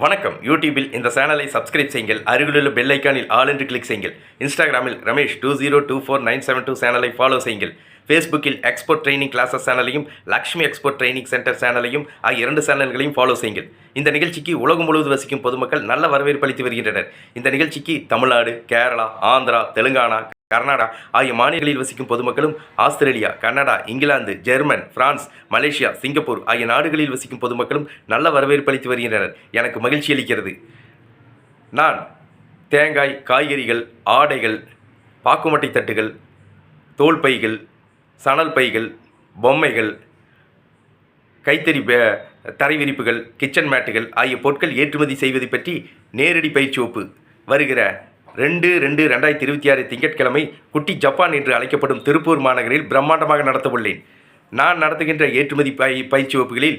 வணக்கம். யூடியூபில் இந்த சேனலை சப்ஸ்கிரைப் செய்யுங்கள். அருகிலுள்ள பெல் ஐக்கானில் ஆல் என்று கிளிக் செய்யுங்கள். இன்ஸ்டாகிராமில் Ramesh two zero two four nine seven two சேனலை ஃபாலோ செய்யுங்கள். ஃபேஸ்புக்கில் எக்ஸ்போர்ட் ட்ரைனிங் கிளாஸஸ் சேனலையும் லக்ஷ்மி எக்ஸ்போர்ட் ட்ரைனிங் சென்டர் சேனலையும் ஆகிய இரண்டு சேனல்களையும் ஃபாலோ செய்யுங்கள். இந்த நிகழ்ச்சிக்கு உலகம் முழுவதும் வசிக்கும் பொதுமக்கள் நல்ல வரவேற்பு அளித்து வருகின்றனர். இந்த நிகழ்ச்சிக்கு தமிழ்நாடு கேரளா ஆந்திரா தெலுங்கானா கர்நாடகா ஆகிய மாநிலங்களில் வசிக்கும் பொதுமக்களும் Australia Canada England German France Malaysia Singapore ஆகிய நாடுகளில் வசிக்கும் பொதுமக்களும் நல்ல வரவேற்பு அளித்து வருகின்றனர். எனக்கு மகிழ்ச்சி அளிக்கிறது. நான் தேங்காய் காய்கறிகள் ஆடைகள் பாக்குமட்டை தட்டுகள் தோல் பைகள் சணல் பைகள் பொம்மைகள் கைத்தறி தரைவிரிப்புகள் தரை விரிப்புகள் கிச்சன் மேட்டுகள் ஆகிய பொருட்கள் ஏற்றுமதி செய்வது பற்றி நேரடி பயிற்சி ஒப்பு வருகிற ரெண்டு ரெண்டு ரெண்டாயிரத்தி இருபத்தி ஆறு திங்கட்கிழமை குட்டி ஜப்பான் என்று அழைக்கப்படும் திருப்பூர் மாநகரில் பிரம்மாண்டமாக நடத்தவுள்ளேன். நான் நடத்துகின்ற ஏற்றுமதி பய பயிற்சி வகுப்புகளில்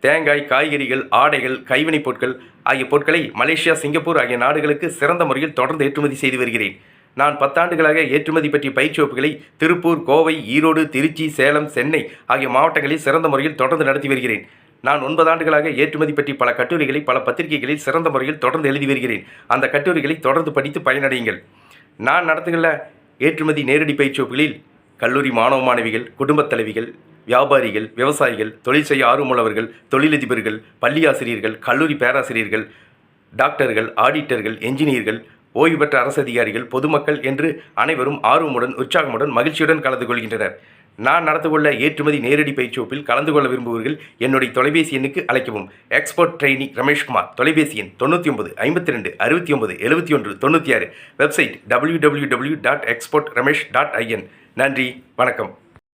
தேங்காய் காய்கறிகள் ஆடைகள் கைவினைப் பொருட்கள் ஆகிய பொருட்களை மலேசியா சிங்கப்பூர் ஆகிய நாடுகளுக்கு சிறந்த முறையில் தொடர்ந்து ஏற்றுமதி செய்து வருகிறேன். நான் பத்தாண்டுகளாக ஏற்றுமதி பற்றிய பயிற்சி வகுப்புகளை திருப்பூர் கோவை ஈரோடு திருச்சி சேலம் சென்னை ஆகிய மாவட்டங்களில் சிறந்த முறையில் தொடர்ந்து நடத்தி வருகிறேன். நான் ஒன்பது ஆண்டுகளாக ஏற்றுமதி பற்றி பல கட்டுரைகளை பல பத்திரிகைகளில் சிறந்த முறையில் தொடர்ந்து எழுதி வருகிறேன். அந்த கட்டுரைகளை தொடர்ந்து படித்து பயனடையுங்கள். நான் நடத்துகிற ஏற்றுமதி நேரடி பயிற்சி வகுப்புகளில் கல்லூரி மாணவ மாணவிகள் குடும்பத் தலைவிகள் வியாபாரிகள் விவசாயிகள் தொழில் செய்ய ஆர்வமுள்ளவர்கள் தொழிலதிபர்கள் பள்ளி ஆசிரியர்கள் கல்லூரி பேராசிரியர்கள் டாக்டர்கள் ஆடிட்டர்கள் என்ஜினியர்கள் ஓய்வு பெற்ற அரசு அதிகாரிகள் பொதுமக்கள் என்று அனைவரும் ஆர்வமுடன் உற்சாகமுடன் மகிழ்ச்சியுடன் கலந்து கொள்கின்றனர். நான் நடத்தவுள்ள ஏற்றுமதி நேரடி பயிற்சி வகுப்பில் கலந்து கொள்ள விரும்புவர்கள் என்னுடைய தொலைபேசி எண்ணுக்கு அழைக்கவும். எக்ஸ்போர்ட் ட்ரெயினி ரமேஷ்குமார் தொலைபேசி எண் தொண்ணூற்றி ஒன்பது ஐம்பத்தி ரெண்டு அறுபத்தி ஒன்பது எழுபத்தி ஒன்று தொண்ணூற்றி ஆறு. Website W W W dot export Ramesh dot IN நன்றி வணக்கம்.